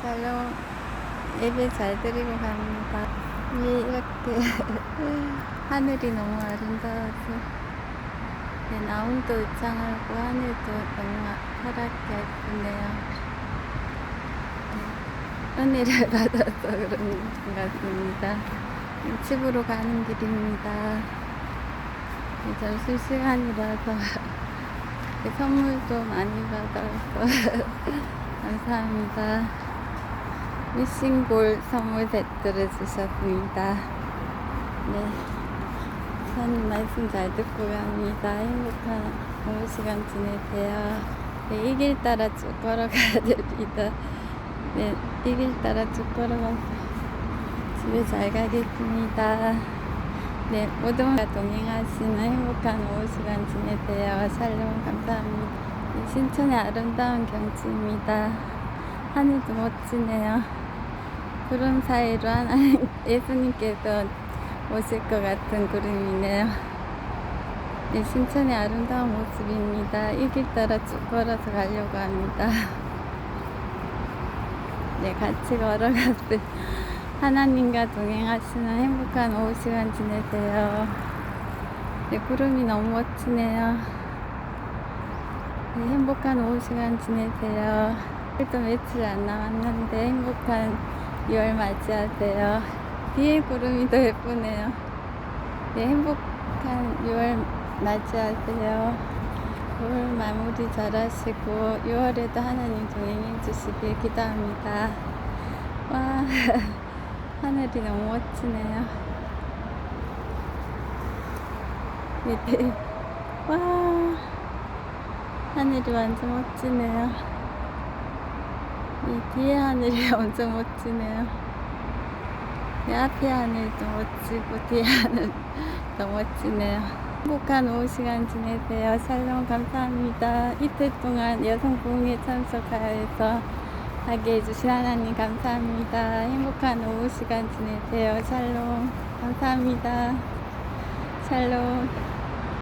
샬롬 예배 잘 드리고 갑니다. 예, 이렇게 하늘이 너무 아름다워서 네, 나무도 우창하고 하늘도 너무 파랗게 예쁘네요. 네, 은혜를 받아서 그런 것 같습니다. 집으로 가는 길입니다. 네, 점심 시간이라서 네, 선물도 많이 받아서 감사합니다. 미싱볼 선물 세트를 주셨습니다. 네. 전 말씀 잘 듣고 갑니다. 행복한 오후 시간 지내세요. 네, 이길 따라 쭉 걸어가야 됩니다. 네, 이길 따라 쭉 걸어가서 집에 잘 가겠습니다. 네, 모든 분과 동행하시는 행복한 오후 시간 지내세요. 샬롬 감사합니다. 네, 신천의 아름다운 경치입니다. 하늘도 멋지네요. 구름 사이로 하나님 예수님께서 오실 것 같은 구름이네요. 네, 신천의 아름다운 모습입니다. 이 길 따라 쭉 걸어서 가려고 합니다. 네, 같이 걸어가서 하나님과 동행하시는 행복한 오후 시간 지내세요. 네, 구름이 너무 멋지네요. 네, 행복한 오후 시간 지내세요. 또 며칠 안 남았는데 행복한 2월 맞이하세요. 뒤에 구름이 더 예쁘네요. 네, 행복한 6월 맞이하세요. 9월 마무리 잘 하시고 6월에도 하나님 동행해 주시길 기도합니다. 와, 하늘이 너무 멋지네요. 네, 와, 하늘이 완전 멋지네요. 이 뒤에 하늘이 엄청 멋지네요. 내 앞에 하늘도 멋지고 뒤에 하늘 더 멋지네요. 행복한 오후 시간 지내세요. 샬롬 감사합니다. 이틀 동안 여성 부흥회 참석하여서 하게 해주신 하나님 감사합니다. 행복한 오후 시간 지내세요. 샬롬 감사합니다. 샬롬